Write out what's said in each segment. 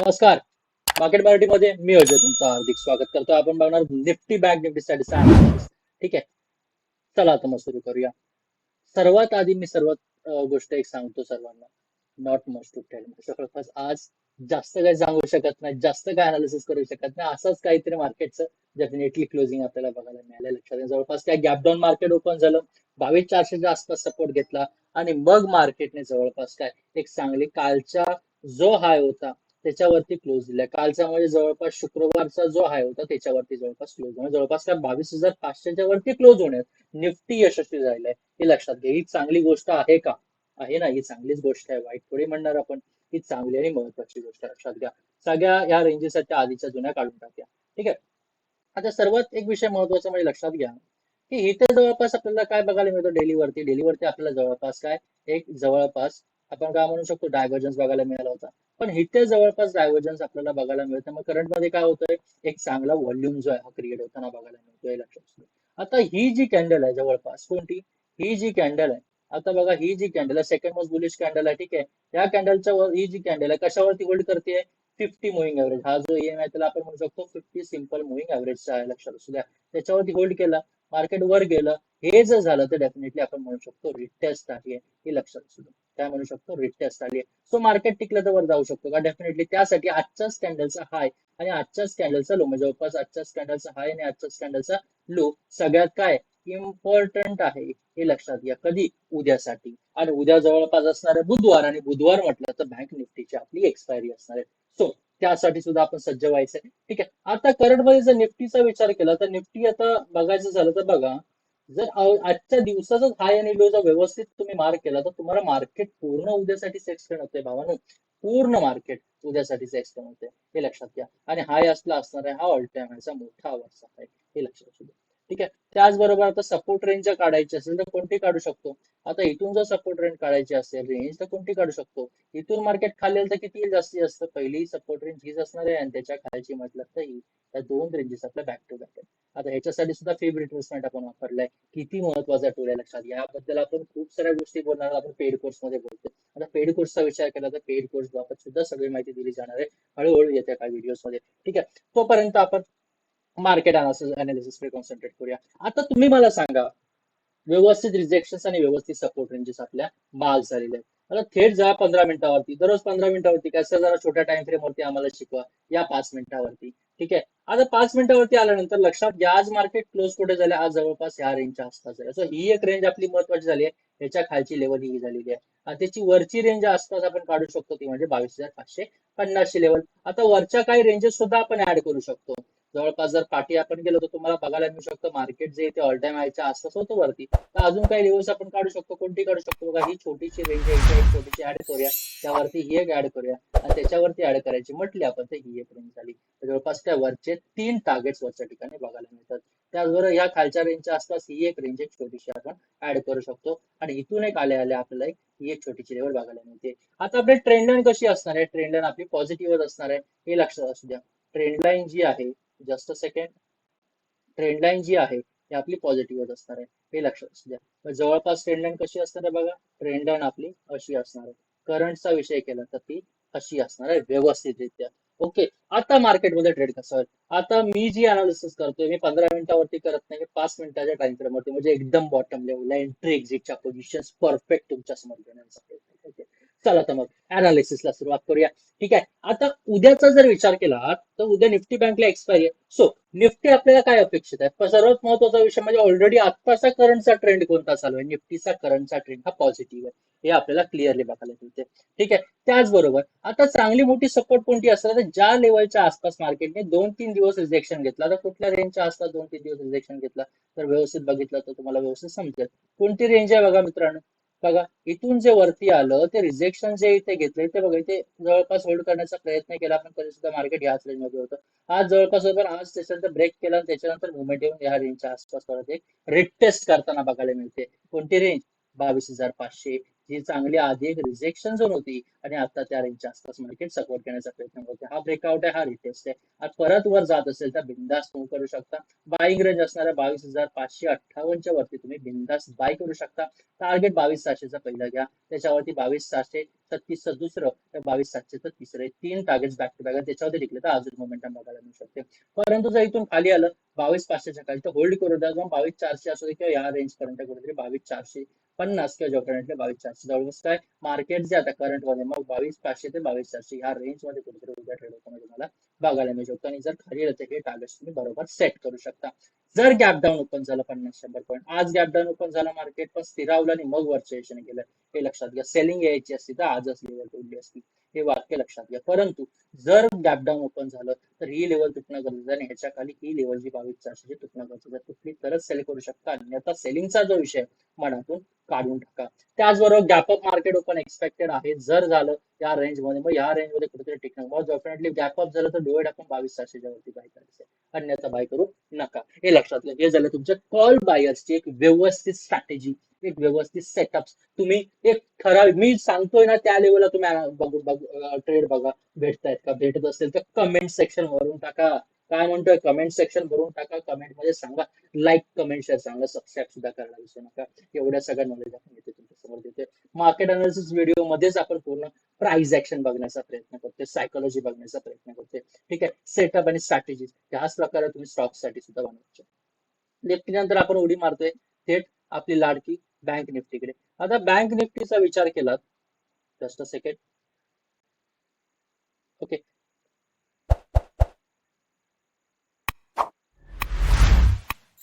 नमस्कार. मार्केट मराठीमध्ये मी अजय तुमचं हार्दिक स्वागत करतो. आपण बघणार निफ्टी बँक निफ्टी ठीक आहे? चला आता मग सुरू करूया. सर्वात आधी मी सर्वात गोष्ट एक सांगतो सर्वांना. नॉट मच टू टेल जवळपास आज जास्त काही सांगू शकत नाही जास्त काय अनालिसिस करू शकत नाही. असंच काहीतरी मार्केटचं डेफिनेटली क्लोजिंग आपल्याला बघायला मिळालं लक्षात. जवळपास काय गॅपडाऊन मार्केट ओपन झालं बावीस चारशेच्या आसपास सपोर्ट घेतला आणि मग मार्केटने जवळपास काय एक चांगली कालचा जो हाय होता त्याच्यावरती क्लोज दिलाय. कालचा म्हणजे जवळपास शुक्रवारचा जो हाय होता त्याच्यावरती जवळपास क्लोज म्हणजे जवळपास बावीस हजार पाचशेच्या वरती क्लोज होण्यात निफ्टी यशस्वी झालेलं आहे हे लक्षात घ्या. ही चांगली गोष्ट आहे का? आहे ना. ही चांगलीच गोष्ट आहे. वाईट थोडी म्हणणार आपण. ही चांगली आणि महत्वाची गोष्ट लक्षात घ्या. सगळ्या या रेंजेसच्या आधीच्या जुन्या काढून टाकूया. ठीक आहे? आता सर्वात एक विषय महत्त्वाचा म्हणजे लक्षात घ्या. की इथे जवळपास आपल्याला काय बघायला मिळतं? डेलीवरती. डेलीवरती आपल्याला जवळपास काय? एक जवळपास आपण काय म्हणू शकतो? डायव्हर्जन्स बघायला मिळाला होता. पण इथे जवळपास डायव्हर्जन्स आपल्याला बघायला मिळतं. मग करंटमध्ये काय होतंय? एक चांगला व्हॉल्यूम जो आहे हा क्रिएट होताना बघायला मिळतोय लक्षात आता ही जी कॅन्डल आहे जवळपास कोणती? ही जी कॅन्डल आहे. आता बघा ही जी कॅन्डल आहे सेकंड मोस्ट बुलिश कॅन्डल आहे ठीक आहे? या कॅन्डलच्या वर ही जी कॅन्डल आहे कशावरती होल्ड करते? फिफ्टी मुव्हिंग ऍव्हरेज हा जो एम आहे त्याला आपण म्हणू शकतो फिफ्टी सिंपल मुव्हिंग एव्हरेजचा आहे लक्षात असू द्या. त्याच्यावरती होल्ड केला मार्केट वर गेलं हे जर झालं तर डेफिनेटली आपण म्हणू शकतो रिटेस्ट आली आहे हे लक्षात असू काय म्हणू शकतो? रिटेस्ट आली आहे. सो मार्केट टिकलं तर वर जाऊ शकतो. का डेफिनेटली त्यासाठी आजच्याच कॅन्डलचा हाय आणि आजच्या कॅन्डलचा लो म्हणजे जवळपास आजच्या कॅन्डलचा हाय आणि आजच्या कॅन्डलचा लो सगळ्यात काय? इम्पॉर्टंट आहे हे लक्षात घ्या. कधी? उद्यासाठी. आणि उद्या जवळपास असणार आहे बुधवार आणि बुधवार म्हटलं तर बँक निफ्टीची आपली एक्सपायरी असणार आहे. सो त्यासाठी सुद्धा आपण सज्ज व्हायचं आहे ठीक आहे. आता करंटमध्ये जर निफ्टीचा विचार केला तर निफ्टी आता बघायचं झालं तर बघा जर आजच्या दिवसाचाच हाय आणि लो जर व्यवस्थित तुम्ही मार्क केला तर तुम्हाला मार्केट पूर्ण उद्यासाठी सेक्स एक्सटेंड होते भावानो. पूर्ण मार्केट उद्यासाठीच एक्सटेंड होते हे लक्षात घ्या. आणि हाय असला असणार आहे हा ऑल टाइम हायचा मोठा आवाज आहे. हे लक्षात घ्या ठीक आहे? त्याचबरोबर आता सपोर्ट रेंज जर काढायची असेल तर कोणती काढू शकतो? आता इथून जर सपोर्ट रेंज काढायची असेल रेंज तर कोणती काढू शकतो? इथून मार्केट खाली तर किती जास्ती असतं पहिली सपोर्ट रेंज हीच असणार आहे आणि त्याच्या खालची म्हटलं तर ही. त्या दोन रेंजेस आपल्या बॅक टू बॅक आता ह्याच्यासाठी सुद्धा फेब रिट्रेसमेंट आपण वापरलाय. किती महत्त्वाचा टूल आहे लक्षात घ्या. याबद्दल आपण खूप साऱ्या गोष्टी बोलणार आपण पेड कोर्समध्ये बोलतो आता पेड कोर्सचा विचार केला तर पेड कोर्स बाबत सुद्धा सगळी माहिती दिली जाणार आहे. हळूहळू येत्या काही व्हिडिओमध्ये. ठीक आहे? तोपर्यंत आपण मार्केट अनालिसिसकडे कॉन्सन्ट्रेट करूया. आता तुम्ही मला सांगा व्यवस्थित रिजेक्शन आणि व्यवस्थित सपोर्ट रेंजेस आपल्या माल झालेले आहेत. मला थेट जा पंधरा मिनिटावरती. दररोज पंधरा मिनिटावरती कसं जरा छोट्या टाइम फ्रेम वरती आम्हाला शिकवा. या पाच मिनिटावरती. ठीक आहे? आता पाच मिनिटावरती आल्यानंतर लक्षात घ्या आज मार्केट क्लोज कुठे झाले? आज जवळपास या रेंजच्या आसपास आहे सो ही एक रेंज आपली महत्वाची झाली आहे. याच्या खालची लेवल ही झालेली आहे. आणि त्याची वरची रेंज आसपास आपण काढू शकतो ती म्हणजे बावीस हजार पाचशे पन्नासशे लेवल आता वरच्या काही रेंजेस सुद्धा आपण ऍड करू शकतो. जवळपास जर पाठी आपण गेलो तर तुम्हाला बघायला मिळू शकतं मार्केट जे इथे ऑल टाइम आयच्या आसपास होतं वरती. तर अजून काही लेवल्स आपण काढू शकतो कोणती काढू शकतो? बघा ही छोटीशी रेंज आहे छोटीशी ऍड करूया. त्यावरती ही एक ऍड करूया आणि त्याच्यावरती ऍड करायची म्हटली आपण तर ही एक रेंज झाली. तर जवळपास त्या वरचे तीन टार्गेट्स वरच्या ठिकाणी बघायला मिळतात. त्याचबरोबर या खालच्या रेंजच्या आसपास ही एक रेंज एक छोटीशी आपण ऍड करू शकतो. आणि इथून एक आल्या आल्या आपल्याला एक ही एक छोटीशी लेवल बघायला मिळते. आता आपली ट्रेंड लाईन कशी असणार आहे? ट्रेंडलाईन आपली पॉझिटिव्हच असणार आहे. हे लक्षात असू द्या. ट्रेंड लाईन जी आहे just a second trend line जी आहे ती आपली पॉझिटिव्हच असणार आहे. हे लक्षात असू द्या. जवळपास ट्रेंड लाईन कशी असणार आहे बघा? ट्रेंडलाईन आपली अशी असणार आहे. करंटचा विषय केला तर ती अशी असणार आहे व्यवस्थितरित्या. ओके आता मार्केटमध्ये ट्रेड कसं होईल? आता मी जी अनालिसिस करतोय मी पंधरा मिनिटावरती करत नाही पाच मिनिटाच्या टाइम फ्रेमवरती म्हणजे एकदम बॉटम लेवलला एंट्री एक्झिटच्या पोझिशन परफेक्ट तुमच्यासमोर घेण्याचा प्रयत्न. चला तर मग अनालिसिसला सुरुवात करूया. ठीक आहे आता उद्याचा जर विचार केला तर उद्या निफ्टी बँकला एक्सपायरी आहे सो निफ्टी आपल्याला काय अपेक्षित आहे? सर्वात महत्त्वाचा विषय म्हणजे ऑलरेडी आत्ताचा करंटचा ट्रेंड कोणता चालू आहे? निफ्टीचा करंटचा ट्रेंड हा पॉझिटिव्ह आहे. हे आपल्याला क्लिअरली बघायला मिळते. ठीक आहे? त्याचबरोबर आता चांगली मोठी सपोर्ट कोणती असणार तर ज्या लेवलच्या आसपास मार्केटने दोन तीन दिवस रिजेक्शन घेतला. तर कुठल्या रेंजच्या आसपास दोन तीन दिवस रिजेक्शन घेतला? तर व्यवस्थित बघितलं तर तुम्हाला व्यवस्थित समजेल. कोणती रेंज आहे बघा मित्रांनो? बघा इथून जे वरती आलं ते रिजेक्शन जे इथे घेतले ते बघा इथे जवळपास होल्ड करण्याचा प्रयत्न केला. पण तरी सुद्धा मार्केट याच रेंजमध्ये होतं आज जवळपास आज त्याच्यानंतर ब्रेक केला आणि त्याच्यानंतर मुवमेंट येऊन या रेंजच्या आसपास परत एक रिटेस्ट करताना बघायला मिळते. कोणती रेंज बावीस हजार पाचशे. जी चांगली आधी एक रिजेक्शन झोन होती आणि आता त्या रेंज आसपास मार्केट सपोर्ट करण्याचा प्रयत्न करते हा ब्रेकआउट आहे हा रिटेस्ट आहे आज परत वर जात असेल तर बिंदास तुम्ही करू शकता. बाईंग रेंज असणाऱ्या बावीस हजार पाचशे अठ्ठावन्नच्या वरती तुम्ही बिंदास बाय करू शकता. टार्गेट बावीस सहाशेचा पहिला घ्या. त्याच्यावरती बावीस सहाशे छत्तीसचं दुसरं तर बावीस सातशेचं तिसरं. तीन टार्गेट बॅक टू बॅक त्याच्यावरती टिकले तर अजून मोमेंटम बघायला मिळू शकते. परंतु जर इथून खाली आलं बावीस पाचशेच्या खाली तर होल्ड करू द्या. किंवा बावीस चारशे असू दे किंवा या रेंज पर्यंत कुठेतरी बावीस चारशे पन्नास किंवा जो बावीस चारशे जवळपास काय मार्केट जे आता करंटमध्ये मग बावीस पाचशे ते बावीस चारशे ह्या रेंजमध्ये कुठेतरी उद्या ट्रेड होताना तुम्हाला बघायला मिळू शकतो. आणि जर खाली येते हे टार्गेट तुम्ही बरोबर सेट करू शकता. जर गॅप डाऊन ओपन झालं पन्नास शंभर पॉईंट आज गॅप डाऊन ओपन झालं मार्केट पण स्थिरावलं आणि मग वरच्या यशाने गेलं हे लक्षात घ्या. सेलिंग यायची असती तर आजच लेवल उडली असती. हे वाक्य लक्षात घ्या. परंतु जर गॅप डाऊन ओपन झालं तर ही लेवल तुटणं गरजेचं आणि ह्याच्या खाली ही लेवल जी बावीस चारशे तुटणं गरजेचं तुम्ही तुटली तरच सेल करू शकता. अन्यथा सेलिंगचा जो विषय मनातून काढून टाका. त्याचबरोबर गॅपअप मार्केट ओपन एक्सपेक्टेड आहे. जर झालं या रेंजमध्ये मग या रेंजमध्ये कुठेतरी टिकणं मग डेफिनेटली गॅपअप झालं तर डोळे टाकून बावीस चारशेच्या वरती बाय करायचं अन्यथा बाय करू नका. हे लक्षात घ्या. हे झालं तुमच्या कॉल बायर्सची एक व्यवस्थित स्ट्रॅटेजी एक व्यवस्थित सेटअप तुम्ही एक ठराविक मी सांगतोय ना त्या लेवलला तुम्ही बघू ट्रेड बघा. भेटतायत का? भेटत असेल तर कमेंट सेक्शन वरून टाका. काय म्हणतोय? कमेंट सेक्शन भरून टाका. कमेंटमध्ये सांगा. लाईक कमेंट शेअर सांगा. सबस्क्राईब सुद्धा करायला विसरू नका. एवढ्या सगळ्या नॉलेज आपण येते तुमच्यासमोर देते मार्केट अनालिसिस व्हिडिओ मध्येच आपण पूर्ण प्राइस ऍक्शन बघण्याचा प्रयत्न करते सायकोलॉजी बघण्याचा प्रयत्न करते ठीक आहे? सेटअप आणि स्ट्रॅटेजी ह्याच प्रकारे तुम्ही स्टॉकसाठी सुद्धा बनवायचे निफ्टी नंतर आपण उडी मारतोय. थेट आपली लाडकी बँक निफ्टीकडे आता निफ्टी का विचार के जस्ट अ सेकंड ओके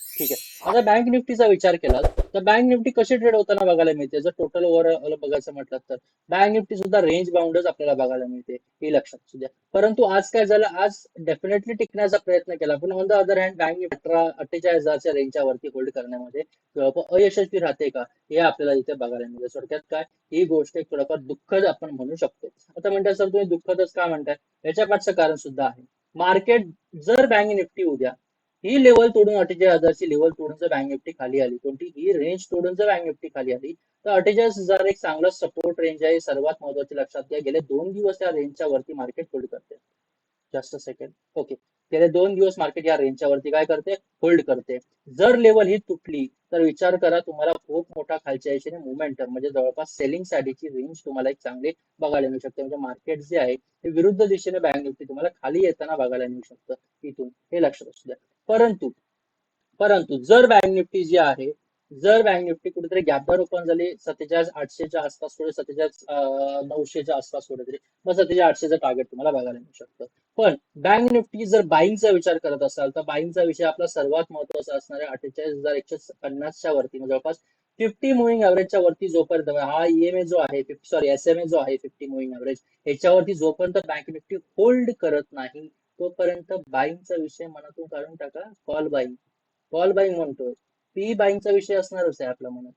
ठीक आहे आता बँक निफ्टीचा विचार केला तर बँक निफ्टी कशी ट्रेड होताना बघायला मिळते? जर टोटल ओव्हर बघायचं म्हटलं तर. बँक निफ्टी सुद्धा रेंज बाउंडच आपल्याला बघायला मिळते हे लक्षात सुद्धा परंतु आज काय झालं? आज डेफिनेटली टिकण्याचा प्रयत्न केला. पण on the other hand bank Nifty अठरा अठ्ठेचाळीस हजारच्या रेंजच्या वरती होल्ड करण्यामध्ये अयशस्वी राहते का हे आपल्याला इथे बघायला मिळते. थोडक्यात काय? ही गोष्ट एक थोडंफार दुःखद आपण म्हणू शकतो. आता म्हणतात सर तुम्ही दुःखदच का म्हणताय? याच्या पाठचं कारण सुद्धा आहे. मार्केट जर बँक निफ्टी उद्या ही लेवल तोडून अठ्ठेचाळीस हजारची लेवल तोडून जर बँक निफ्टी खाली आली कोणती? ही रेंज तोडून जर बँक निफ्टी खाली आली तर अठ्ठेचाळीस हजार एक चांगला सपोर्ट रेंज आहे सर्वात महत्त्वाचे लक्षात घ्या. गेले दोन दिवस या रेंजच्या वरती मार्केट होल्ड करते. जस्ट सेकंड ओके गेले दोन दिवस मार्केट या रेंजच्या वरती काय करते? होल्ड करते. जर लेवल ही तुटली तर विचार करा तुम्हाला खूप मोठा खालच्या दिशेने मुवमेंटम म्हणजे जवळपास सेलिंग साठीची रेंज तुम्हाला एक चांगली बघायला मिळू शकते. म्हणजे मार्केट जे आहे ते विरुद्ध दिशेने बँक निफ्टी तुम्हाला खाली येताना बघायला मिळू शकतं. इथून हे लक्षात असू द्या. परंतु परंतु जर बँक निफ्टी जी आहे जर बँक निफ्टी कुठेतरी गॅपवर ओपन झाली सत्तेचाळीस आठशेच्या आसपास कुठे सत्तेचाळीस नऊशेच्या आसपास कुठेतरी मग सत्तेचाळीस आठशेचं टार्गेट तुम्हाला बघायला मिळू शकतं. पण बँक निफ्टी जर बाईंगचा विचार करत असाल तर बाईंगचा विषय आपला सर्वात महत्त्वाचा असणार आहे अठ्ठेचाळीस हजार एकशे पन्नासच्या वरती म्हणजे जवळपास फिफ्टी मुव्हिंग ऍव्हरेजच्या वरती जोपर्यंत हा ईएमए जो आहे सॉरी एसएमए जो आहे फिफ्टी मुव्हिंग एव्हरेज ह्याच्यावरती जोपर्यंत बँक निफ्टी होल्ड करत नाही तोपर्यंत बाईंगचा विषय मनातून काढून टाका. कॉल बाईंग कॉल बाईंग म्हणतोय. पी बाईंगचा विषय असणारच आहे आपल्या मनात.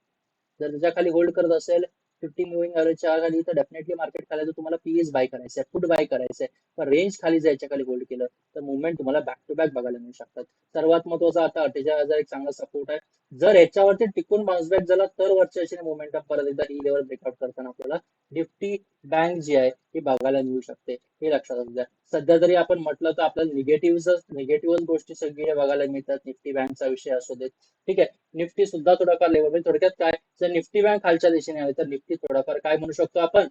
जर त्याच्याखाली होल्ड करत असेल फिफ्टी मुव्हिंग ॲव्हरेजच्या खाली तर डेफिनेटली मार्केट खाली तर तुम्हाला पीएस बाय करायचं आहे फुट बाय करायचं आहे. पण रेंज खाली जायच्या खाली होल्ड केलं तर मुवमेंट तुम्हाला बॅक टू बॅक बघायला मिळू शकतात. सर्वात महत्त्वाचा आता अठ्ठेचाळीस हजार एक चांगला सपोर्ट आहे. जर याच्यावरती टिकून बाउन्स बॅक झाला तर वरच्या दिशेने मोमेंटम परत एकदा ई लेवल ब्रेकआउट करताना आपल्याला निफ्टी बँक जी आहे ती बघायला मिळू शकते. हे लक्षात असू द्या. सध्या जरी आपण म्हटलं तर आपल्याला निगेटिव्ह निगेटिव्ह गोष्टी सगळी बघायला मिळतात. निफ्टी बँकचा विषय असू देत. ठीक आहे. निफ्टी सुद्धा थोडाफार लेवल म्हणजे थोडक्यात काय? जर निफ्टी बँक खालच्या दिशेने आली तर निफ्टी थोडाफार काय म्हणू शकतो आपण?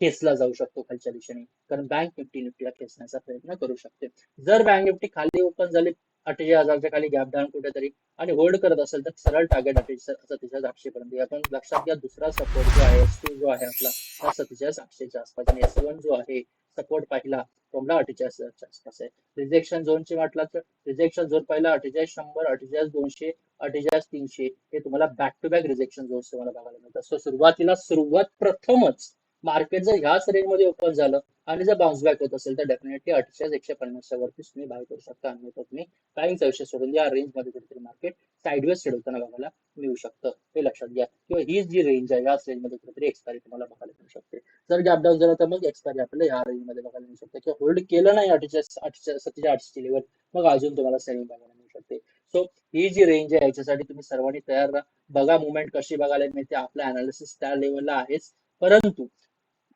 खेचला जाऊ शकतो खालच्या दिशेने. कारण बँक निफ्टी निफ्टीला खेचण्याचा प्रयत्न करू शकते. जर बँक निफ्टी खाली ओपन झाली अठ्ठेचाळीस हजारच्या खाली गॅप डाऊन कुठेतरी आणि होल्ड करत असेल तर सरळ टार्गेट अठ्ठेचाळीस सत्तेचाळीस आठशे पर्यंत आपण लक्षात घ्या दुसरा सपोर्ट जो आहे एस टू जो आहे आपला हा सत्तेचाळीस आठशेच्या आसपास आणि एस वन जो आहे सपोर्ट पाहिला तोमला अठ्ठेचाळीस हजारच्या आसपास आहे. रिजेक्शन झोनची म्हटलं तर रिजेक्शन झोन पाहिला अठ्ठेचाळीस शंभर अठ्ठेचाळीस दोनशे अठ्ठेचाळीस तीनशे हे तुम्हाला back to back rejection zones तुम्हाला बघायला मिळतात. सो सुरुवातीला सुरुवात प्रथमच मार्केट जर ह्याच रेंजमध्ये ओपन झालं आणि जर बाउन्स बॅक होत असेल तर डेफिनेटली अठ्ठेचाळीस एकशे पन्नासच्या वरती तुम्ही बाय करू शकता. आणि तुम्ही काही विषय सोडून या रेंजमध्ये कुठेतरी मार्केट साईडवेज चढवताना बघायला मिळू शकतं. हे लक्षात घ्या. किंवा ही जी रेंज आहे याच रेंजमध्ये कुठेतरी एक्सपायरी तुम्हाला बघायला मिळू शकते. जर गॅप डाऊन झाला तर मग एक्सपायरी आपल्याला या रेंजमध्ये बघायला मिळू शकते. किंवा होल्ड केलं नाही अठ्ठेचाळीस अठ्ठेचाळीस सत्तेचाळीस आठशे लेवल मग अजून तुम्हाला सेलिंग बघायला मिळू शकते. सो ही जी रेंज आहे याच्यासाठी तुम्ही सर्वांनी तयार राहा. बघा मुवमेंट कशी बघायला मिळते. आपला अनालिसिस त्या लेवलला आहेच. परंतु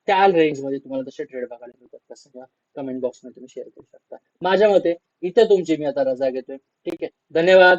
त्या रेंजमध्ये तुम्हाला तसे ट्रेड बघायला मिळतात कसं कमेंट बॉक्समध्ये तुम्ही शेअर करू शकता. माझ्या मते इथे तुमची मी आता रजा घेतोय. ठीक आहे? धन्यवाद.